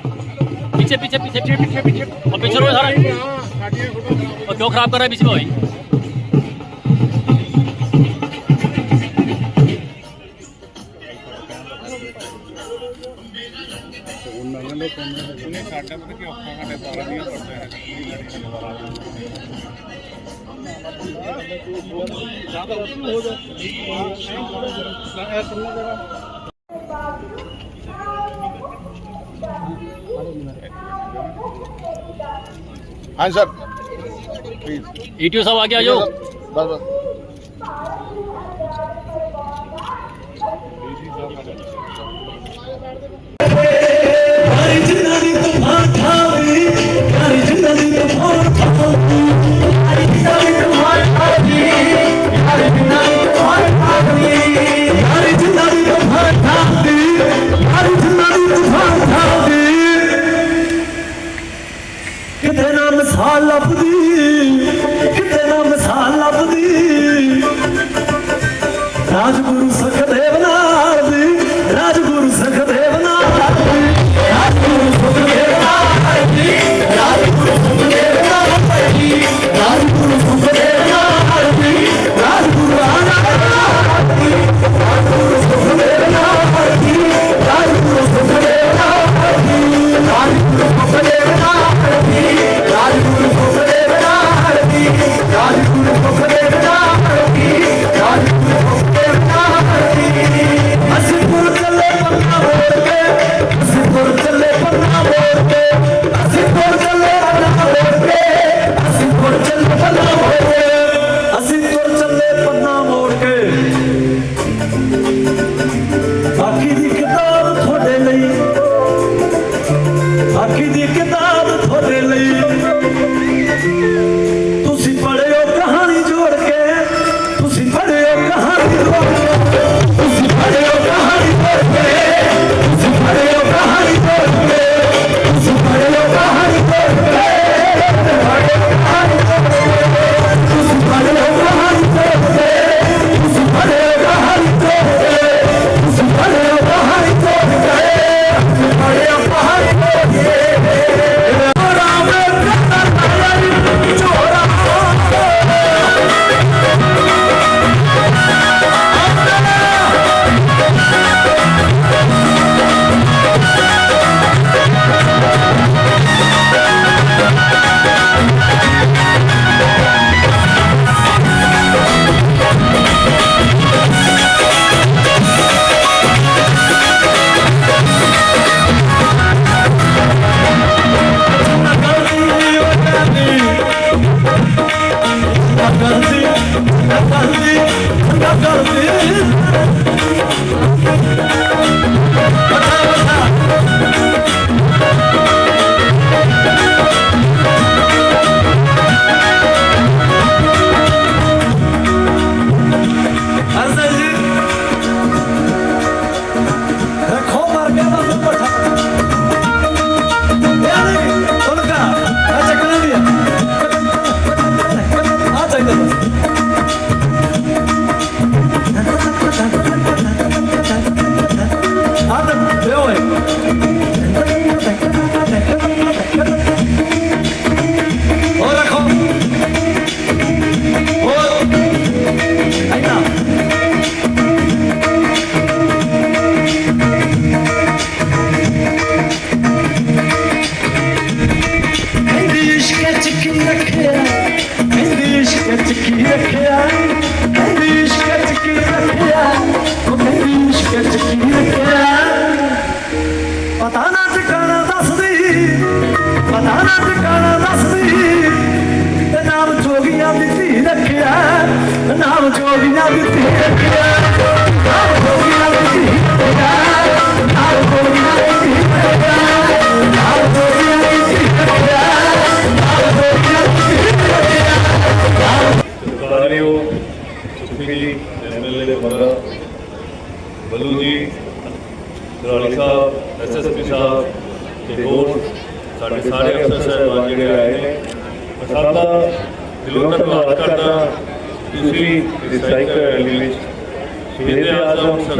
पीछे पीछे पीछे पीछे पीछे पीछे और पीछे रोए सारा और क्यों खराब कर रहा है पीछे भाई ਸਾਡਾ ਪਤਾ ਕੀ ਔਖਾ ਸਾਡੇ ਬਾਰਾਂ ਦੀਆਂ ਪੜਦਾ ਹੈ ਜ਼ਿਆਦਾ ਹੋ ਜਾ ਇਹ ਤੁਹਾਨੂੰ ਜਰਾ हाँ sir please E T O साहब आगे आ जाओ बस बस राजगुरु ਨਾਮ ਜੋਗੀ ਨਾ ਦਿੱਤੇ ਪਿਆ ਨਾਮ ਜੋਗੀ ਨਾ ਦਿੱਤੇ ਪਿਆ ਨਾਮ ਜੋਗੀ ਨਾ ਦਿੱਤੇ ਪਿਆ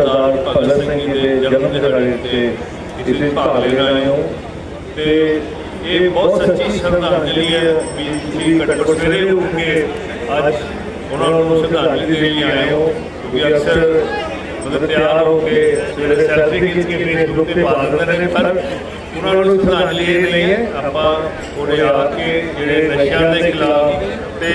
ਸਰਦਾਰ ਭਗਤ ਸਿੰਘ ਜੀ ਦੇ ਜਨਮ ਦਿਹਾੜੇ ਤੇ ਇਸ ਭਾਗ ਲੈ ਰਹੇ ਹੋ ਤੇ ਇਹ ਬਹੁਤ ਸੱਚੀ ਸ਼ਰਧਾਂਜਲੀ ਹੈ ਵੀ ਤੁਸੀਂ ਘੱਟੋ ਸਵੇਰੇ ਉੱਠ ਕੇ ਅੱਜ ਉਹਨਾਂ ਨੂੰ ਸ਼ਰਧਾਂਜਲੀ ਦੇਣ ਲਈ ਆਏ ਹੋ ਕਿਉਂਕਿ ਅਕਸਰ ਮਤਲਬ ਤਿਆਰ ਹੋ ਕੇ ਸਵੇਰੇ ਸੈਲਫੀ ਖਿੱਚ ਕੇ ਫੇਸਬੁੱਕ ਤੇ ਪਾ ਦਿੰਦੇ ਨੇ ਪਰ ਉਹਨਾਂ ਨੂੰ ਸ਼ਰਧਾਂਜਲੀ ਨਹੀਂ ਹੈ ਆਪਾਂ ਉਰੇ ਆ ਕੇ ਜਿਹੜੇ ਨਸ਼ਿਆਂ ਦੇ ਖਿਲਾਫ ਤੇ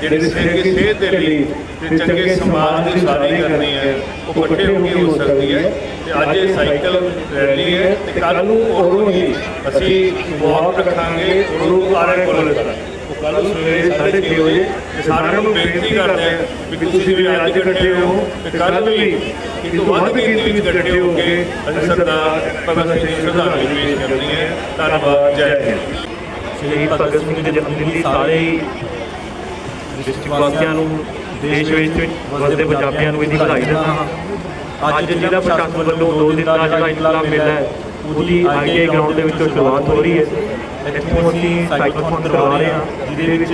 ਜਿਹੜੇ ਸਿਹਤ ਦੇ ਲਈ ਤੇ ਚੰਗੇ ਸਮਾਜ ਦੀ ਸਾਰੀ ਕਰਨੀ ਹੈ ਉਹ ਇਕੱਠੇ ਹੋ ਕੇ ਹੋ ਸਕਦੀ ਹੈ ਤੇ ਅੱਜ ਇਹ ਸਾਈਕਲ ਰੈਲੀ ਹੈ ਤੇ ਕੱਲ ਨੂੰ ਉਰੋਂ ਹੀ ਅਸੀਂ ਵਾਕ ਰੱਖਾਂਗੇ ਉਰੋਂ ਆਰੇ ਕੋਲ ਉਹ ਕੱਲ ਸਵੇਰੇ 6:30 ਵਜੇ ਸਾਰਿਆਂ ਨੂੰ ਬੇਨਤੀ ਕਰਦੇ ਹਾਂ ਵੀ ਤੁਸੀਂ ਵੀ ਅੱਜ ਇਕੱਠੇ ਹੋ ਤੇ ਕੱਲ ਵੀ ਇੱਕ ਤੋਂ ਵੱਧ ਗਿਣਤੀ ਵਿੱਚ ਇਕੱਠੇ ਹੋ ਕੇ ਅਸੀਂ ਸਰਦਾਰ ਭਗਤ ਸਿੰਘ ਸ਼ਰਧਾਂਜਲੀ ਪੇਸ਼ ਕਰਨੀ ਹੈ। ਧੰਨਵਾਦ ਜੈ ਹਿੰਦ। ਸ਼ਹੀਦ ਭਗਤ ਸਿੰਘ ਦੇ ਜਨਮ ਦਿਨ ਦੀ ਸਾਰੇ ਡਿਸਟ੍ਰਿਕਟ ਵਾਸੀਆਂ ਨੂੰ, ਦੇਸ਼ ਵਿੱਚ ਵਸਦੇ ਪੰਜਾਬੀਆਂ ਨੂੰ ਇਹਦੀ ਵਧਾਈ ਦਿੰਦਾ ਹਾਂ। ਅੱਜ ਜ਼ਿਲ੍ਹਾ ਪ੍ਰਸ਼ਾਸਨ ਵੱਲੋਂ ਦੋ ਦਿਨ ਦਾ ਜਿਹੜਾ ਇਤਲਾਹ ਮੇਲਾ ਹੈ, ਉਹਦੀ ਆਈਟੀਆਈ ਗਰਾਊਂਡ ਦੇ ਵਿੱਚੋਂ ਸ਼ੁਰੂਆਤ ਹੋ ਰਹੀ ਹੈ। ਇੱਥੋਂ ਅਸੀਂ ਸਾਈਕਲਥੋਨ ਕਰਵਾ ਰਹੇ ਹਾਂ, ਜਿਹਦੇ ਵਿੱਚ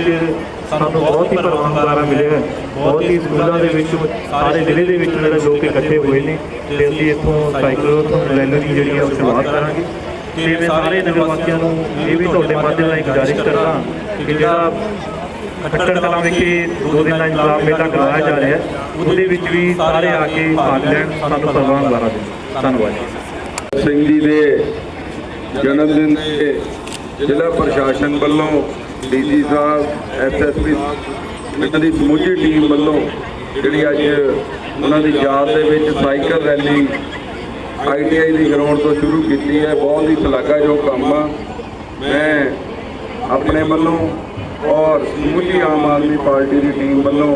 ਸਾਨੂੰ ਬਹੁਤ ਹੀ ਪਰਵਾਨਗਾਰਾ ਮਿਲਿਆ ਹੈ। ਬਹੁਤ ਹੀ ਸਕੂਲਾਂ ਦੇ ਵਿੱਚ, ਸਾਰੇ ਜ਼ਿਲ੍ਹੇ ਦੇ ਵਿੱਚ ਜਿਹੜੇ ਲੋਕ ਇਕੱਠੇ ਹੋਏ ਨੇ ਤੇ ਅਸੀਂ ਇੱਥੋਂ ਸਾਈਕਲਥੋਨ ਰੈਲੀ ਦੀ ਜਿਹੜੀ ਹੈ, ਉਹ ਸ਼ੁਰੂਆਤ ਕਰਾਂਗੇ। ਤੇ ਸਾਰੇ ਨਗਰ ਵਾਸੀਆਂ ਨੂੰ ਇਹ ਵੀ ਤੁਹਾਡੇ ਮਾਧਿਅਮ ਰਾਹੀਂ ਗੁਜ਼ਾਰਿਸ਼ ਕਰਦਾ ਕਿ ਜਿਹੜਾ ਖੱਟੜ ਕਲਾਂ ਵਿਖੇ ਦੋ ਦਿਨ ਦਾ ਇਨਕਲਾਬ ਮੇਲਾ ਕਰਵਾਇਆ ਜਾ ਰਿਹਾ ਹੈ। ਉਹਦੇ ਵਿੱਚ ਵੀ ਸਾਰੇ ਆ ਕੇ ਭਾਗ ਲੈਣ ਸਾਨੂੰ ਪਰਵਾਨ ਕਰਾ ਦੇਣ ਧੰਨਵਾਦ ਸਿੰਘ ਜੀ ਦੇ ਜਨਮ ਦਿਨ ਤੇ ਜ਼ਿਲ੍ਹਾ ਪ੍ਰਸ਼ਾਸਨ ਵੱਲੋਂ ਡੀਜੀ ਸਾਹਿਬ ਐਸਐਸਪੀ ਇਹਨਾਂ ਦੀ ਸਮੁੱਚੀ ਟੀਮ ਵੱਲੋਂ ਜਿਹੜੀ ਅੱਜ ਉਹਨਾਂ ਦੀ ਯਾਦ ਦੇ ਵਿੱਚ ਸਾਈਕਲ ਰੈਲੀ ਆਈਟੀਆਈ ਦੀ ਗਰਾਊਂਡ ਤੋਂ ਸ਼ੁਰੂ ਕੀਤੀ ਹੈ। ਬਹੁਤ ਹੀ ਸ਼ਲਾਘਾਯੋਗ ਕੰਮ ਆ। ਮੈਂ ਆਪਣੇ ਵੱਲੋਂ ਔਰ ਸਮੁੱਚੀ ਆਮ ਆਦਮੀ ਪਾਰਟੀ ਦੀ ਟੀਮ ਵੱਲੋਂ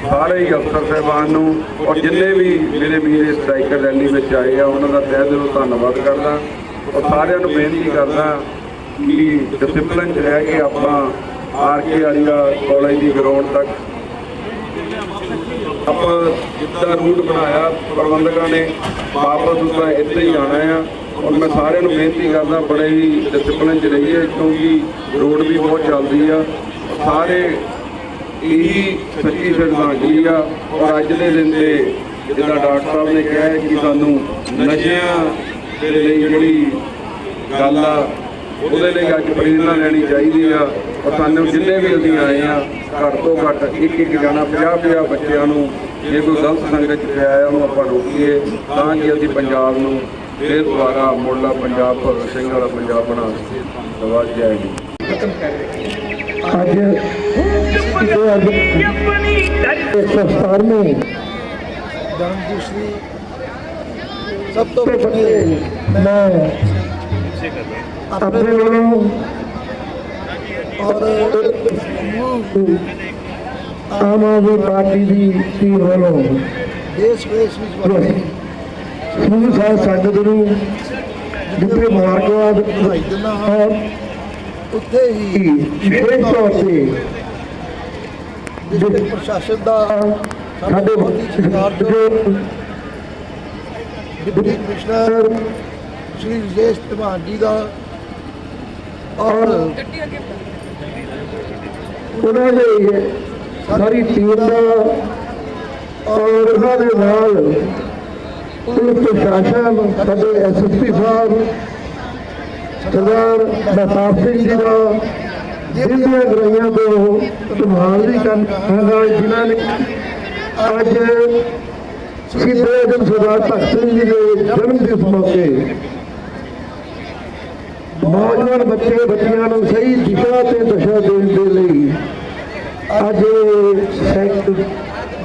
ਸਾਰੇ ਹੀ ਅਫਸਰ ਸਾਹਿਬਾਨ ਨੂੰ ਔਰ ਜਿੰਨੇ ਵੀ ਮੇਰੇ ਵੀਰ ਇਸ ਸਾਈਕਲ ਰੈਲੀ ਵਿੱਚ ਆਏ ਆ, ਉਹਨਾਂ ਦਾ ਤਹਿ ਦਿਲੋਂ ਧੰਨਵਾਦ ਕਰਦਾ ਔਰ ਸਾਰਿਆਂ ਨੂੰ ਬੇਨਤੀ ਕਰਦਾ ਕਿ ਡਿਸਪਲਿਨ 'ਚ ਰਹਿ ਕੇ ਆਪਾਂ ਆਰ ਕੇ ਆਰੀਆ ਕਾਲਜ ਦੀ ਗਰਾਊਂਡ ਤੱਕ ਆਪਾਂ ਜਿੱਦਾਂ ਰੂਟ ਬਣਾਇਆ, ਪ੍ਰਬੰਧਕਾਂ ਨੇ ਵਾਪਸ ਉਸਦਾ ਇੱਥੇ ਹੀ ਆਣਾ ਆ। ਔਰ ਮੈਂ ਸਾਰਿਆਂ ਨੂੰ ਬੇਨਤੀ ਕਰਦਾ, ਬੜੇ ਹੀ ਡਿਸਪਲਿਨ 'ਚ ਰਹੀਏ, ਕਿਉਂਕਿ ਰੋਡ ਵੀ ਬਹੁਤ ਚੱਲਦੀ ਆ। ਸਾਰੇ ਇਹੀ ਸੱਚੀ ਸ਼ਰਧਾਂਜਲੀ ਆ, ਔਰ ਅੱਜ ਦੇ ਦਿਨ ਤੇ ਜਿਹੜਾ ਡਾਕਟਰ ਸਾਹਿਬ ਨੇ ਕਿਹਾ ਹੈ ਕਿ ਸਾਨੂੰ ਨਸ਼ਿਆਂ ਦੇ ਲਈ ਜਿਹੜੀ ਗੱਲ ਆ, ਉਹਦੇ ਲਈ ਅੱਜ ਪ੍ਰੇਰਣਾ ਲੈਣੀ ਚਾਹੀਦੀ ਆ। ਔਰ ਸਾਨੂੰ ਜਿੰਨੇ ਵੀ ਅਸੀਂ ਆਏ ਆ, ਘੱਟ ਤੋਂ ਘੱਟ ਇੱਕ ਇੱਕ ਜਾਣਾ 50 50 ਬੱਚਿਆਂ ਨੂੰ ਜੇ ਕੋਈ ਗਲਤ ਸੰਗਤ ਚ ਪਿਆ ਆ, ਉਹਨੂੰ ਆਪਾਂ ਰੋਕੀਏ, ਤਾਂ ਕਿ ਅਸੀਂ ਪੰਜਾਬ ਨੂੰ ਫਿਰ ਦੁਬਾਰਾ ਮੁੱਢਲਾ ਪੰਜਾਬ ਭਗਤ ਸਿੰਘ ਵਾਲਾ ਪੰਜਾਬ ਬਣਾ ਸਕੀਏ ਧੰਨਵਾਦ ਜੈ ਜੀ। ਅੱਜ ਇਹ ਅੱਜ 117ਵੀਂ ਜਨਮ ਦੂਸਰੀ ਸਭ ਤੋਂ ਪਹਿਲੇ ਮੈਂ ਆਪਣੇ ਵੱਲੋਂ ਔਰ ਆਮ ਆਦਮੀ ਪਾਰਟੀ ਦੀ ਟੀਮ ਵੱਲੋਂ ਦੇਸ਼ ਵਿਦੇਸ਼ ਵਿੱਚ ਸਮੂਹ ਸਾਧ ਸੰਗਤ ਨੂੰ ਦਿੱਤੇ ਮੁਬਾਰਕਬਾਦ ਔਰ ਉੱਥੇ ਹੀ ਵਿਸ਼ੇਸ਼ ਤੌਰ ਤੇ ਜਿਹੜੇ ਪ੍ਰਸ਼ਾਸਨ ਦਾ ਸਾਡੇ ਹੀ ਸਤਿਕਾਰਯੋਗ ਡਿਪਟੀ ਕਮਿਸ਼ਨਰ ਸ਼੍ਰੀ ਵਿਜੇਸ਼ ਧਮਾਨ ਜੀ ਦਾ ਔਰ ਉਹਨਾਂ ਦੇ ਸਾਰੀ ਟੀਮ ਦਾ ਔਰ ਉਹਨਾਂ ਦੇ ਨਾਲ ਪੁਲਿਸ ਪ੍ਰਸ਼ਾਸਨ ਸਾਡੇ ਐਸਐਸਪੀ ਸਾਹਿਬ, ਸਰਦਾਰ ਮਹਤਾਬ ਸਿੰਘ ਜੀ ਦਾ ਜਿਹੜੀਆਂ ਗਰਾਈਆਂ ਤੋਂ ਧਮਾਲ ਦੀ ਕਰਨ ਦਾ ਜਿਨ੍ਹਾਂ ਨੇ ਅੱਜ ਸ਼ਹੀਦ ਆਜਮ ਸਰਦਾਰ ਭਗਤ ਸਿੰਘ ਜੀ ਦੇ ਜਨਮ ਦਿਵਸ ਮੌਕੇ ਨੌਜਵਾਨ ਬੱਚੇ, ਬੱਚਿਆਂ ਨੂੰ ਸਹੀ ਦਿਸ਼ਾ ਤੇ ਦਸ਼ਾ ਦੇਣ ਦੇ ਲਈ ਅੱਜ ਸੈਕਟਰ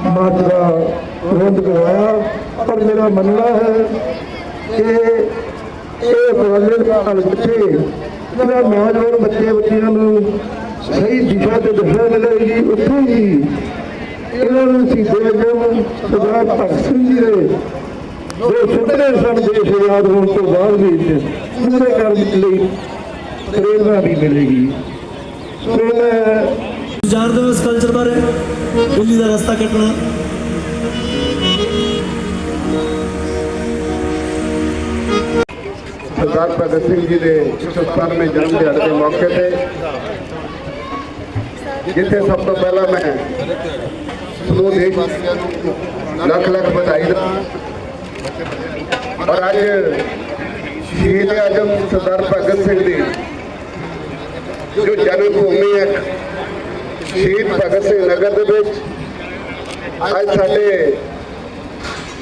ਮਾਰਚ ਦਾ ਪ੍ਰਬੰਧ ਕਰਵਾਇਆ, ਪਰ ਮੇਰਾ ਮੰਨਣਾ ਹੈ ਕਿ ਇਹ ਉਪਰਾਲੇ ਬੱਚੇ ਇਹਨਾਂ ਨੌਜਵਾਨ ਬੱਚੇ ਬੱਚਿਆਂ ਨੂੰ ਸਹੀ ਦਿਸ਼ਾ ਤੇ ਦਸ਼ਾ ਮਿਲੇਗੀ, ਉੱਥੇ ਹੀ ਇਹਨਾਂ ਨੂੰ ਸਿੱਧੇ ਜਮ ਸਰਦਾਰ ਭਗਤ ਸਿੰਘ ਜੀ ਦੇ ਜੋ ਸੁਪਨੇ ਸਨ, ਦੇਸ਼ ਆਜ਼ਾਦ ਹੋਣ ਤੋਂ ਬਾਅਦ ਵੀ ਪੂਰੇ ਕਰਨ ਲਈ ਪ੍ਰੇਰਨਾ ਵੀ ਮਿਲੇਗੀ। ਸੋ ਮੈਂ ਦਿੱਲੀ ਦਾ ਰਸਤਾ ਕੱਟਣਾ। ਸਰਦਾਰ ਭਗਤ ਸਿੰਘ ਜੀ ਦੇ 75ਵੇਂ ਜਨਮ ਦਿਹਾੜੇ ਦੇ ਮੌਕੇ ਤੇ। ਜਿੱਥੇ ਸਭ ਤੋਂ ਪਹਿਲਾਂ ਮੈਂ ਸਮੂਹ ਦੇਸ਼ ਵਾਸੀਆਂ ਨੂੰ ਲੱਖ ਲੱਖ ਵਧਾਈ ਦਿੰਦਾ ਔਰ ਅੱਜ ਸ਼ਹੀਦ ਆਜਮ ਸਰਦਾਰ ਭਗਤ ਸਿੰਘ ਦੀ ਜੋ ਜਨਮ ਭੂਮੀ ਹੈ ਸ਼ਹੀਦ ਭਗਤ ਸਿੰਘ ਨਗਰ ਦੇ ਵਿੱਚ ਅੱਜ ਸਾਡੇ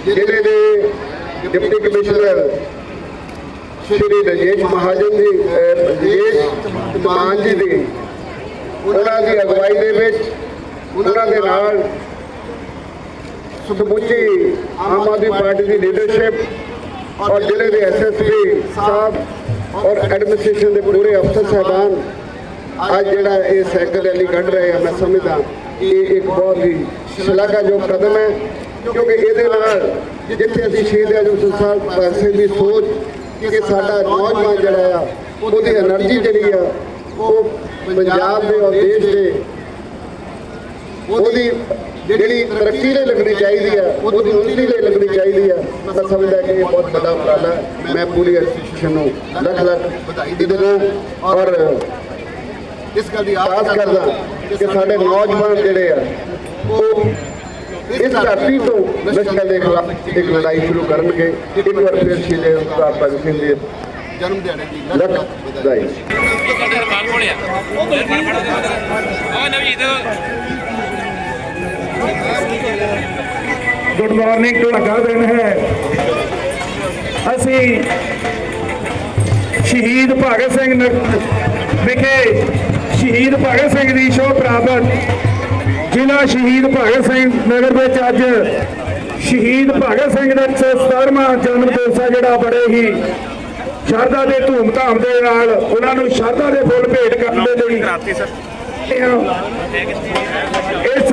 ਜ਼ਿਲ੍ਹੇ ਦੇ ਡਿਪਟੀ ਕਮਿਸ਼ਨਰ ਸ਼੍ਰੀ ਰਜੇਸ਼ ਮਹਾਜਨ ਜੀ ਰਜੇਸ਼ ਮਾਨ ਜੀ ਦੀ, ਉਹਨਾਂ ਦੀ ਅਗਵਾਈ ਦੇ ਵਿੱਚ ਉਹਨਾਂ ਦੇ ਨਾਲ ਸਮੁੱਚੀ ਆਮ ਆਦਮੀ ਪਾਰਟੀ ਦੀ ਲੀਡਰਸ਼ਿਪ ਔਰ ਜ਼ਿਲ੍ਹੇ ਦੇ ਐਸਐਸਪੀ ਸਾਹਿਬ ਔਰ ਐਡਮਿਨਿਸਟ੍ਰੇਸ਼ਨ ਦੇ ਪੂਰੇ ਅਫਸਰ ਸਾਹਿਬਾਨ ਅੱਜ ਜਿਹੜਾ ਇਹ ਸਾਈਕਲ ਰੈਲੀ ਕੱਢ ਰਹੇ ਆ, ਮੈਂ ਸਮਝਦਾ ਇਹ ਇੱਕ ਬਹੁਤ ਹੀ ਸ਼ਲਾਘਾਯੋਗ ਕਦਮ ਹੈ, ਕਿਉਂਕਿ ਇਹਦੇ ਨਾਲ ਜਿੱਥੇ ਅਸੀਂ ਸ਼ਹੀਦ ਆਜਮ ਸੰਸਾਰ ਪਾਸੇ ਦੀ ਸੋਚ ਕਿ ਸਾਡਾ ਨੌਜਵਾਨ ਜਿਹੜਾ ਆ, ਉਹਦੀ એનર્ਜੀ ਜਿਹੜੀ ਆ, ਉਹ ਪੰਜਾਬ ਦੇ ਔਰ ਦੇਸ਼ ਦੇ ਉਹਦੀ ਜਿਹੜੀ ਤਰੱਕੀ ਲਈ ਲੱਗਣੀ ਚਾਹੀਦੀ ਆ, ਉਹਦੀ ਉੱਨਤੀ ਲਈ ਲੱਗਣੀ ਚਾਹੀਦੀ ਆ, ਮੈਂ ਸਮਝਦਾ ਕਿ ਇਹ ਬਹੁਤ ਵੱਡਾ ਉਪਰਾਲਾ ਮੈਂ ਪੂਰੀ ਐਸੋਸੀਏਸ਼ਨ ਨੂੰ ਲੱਖ ਲੱਖ ਵਧਾਈ ਦਿੰਦਾ ਔਰ ਇਸ ਗੱਲ ਦੀ ਆਸ ਕਰਦਾ ਕਿ ਸਾਡੇ ਨੌਜਵਾਨ ਜਿਹੜੇ ਆ ਉਹ ਇਸ ਧਰਤੀ ਤੋਂ ਨਸ਼ਿਆਂ ਦੇ ਖਿਲਾਫ ਇੱਕ ਲੜਾਈ ਸ਼ੁਰੂ ਕਰਨਗੇ। ਇੱਕ ਵਾਰ ਫਿਰ ਸ਼ਹੀਦ ਸਰਦਾਰ ਭਗਤ ਸਿੰਘ ਦੇ ਜਨਮ ਦਿਹਾੜੇ ਦੀ ਲੱਖ ਲੱਖ ਵਧਾਈ। ਗੁੱਡ ਮਾਰਨਿੰਗ ਤੁਹਾਡਾ ਦਿਨ ਹੈ। ਅਸੀਂ ਸ਼ਹੀਦ ਭਗਤ ਸਿੰਘ ਵਿਖੇ ਸ਼ਹੀਦ ਭਗਤ ਸਿੰਘ ਦੀ ਸ਼ੋਅ ਪ੍ਰਾਪਤ। ਜ਼ਿਲ੍ਹਾ ਸ਼ਹੀਦ ਭਗਤ ਸਿੰਘ ਨਗਰ ਵਿੱਚ ਅੱਜ ਸ਼ਹੀਦ ਭਗਤ ਸਿੰਘ ਦਾ 117ਵਾਂ ਜਨਮ ਦਿਵਸ ਹੈ ਜਿਹੜਾ ਬੜੇ ਹੀ ਸ਼ਰਧਾ ਦੇ ਧੂਮਧਾਮ ਦੇ ਨਾਲ ਉਹਨਾਂ ਨੂੰ ਸ਼ਰਧਾ ਦੇ ਫੁੱਲ ਭੇਟ ਕਰਨ ਦੇ ਲਈ ਇਸ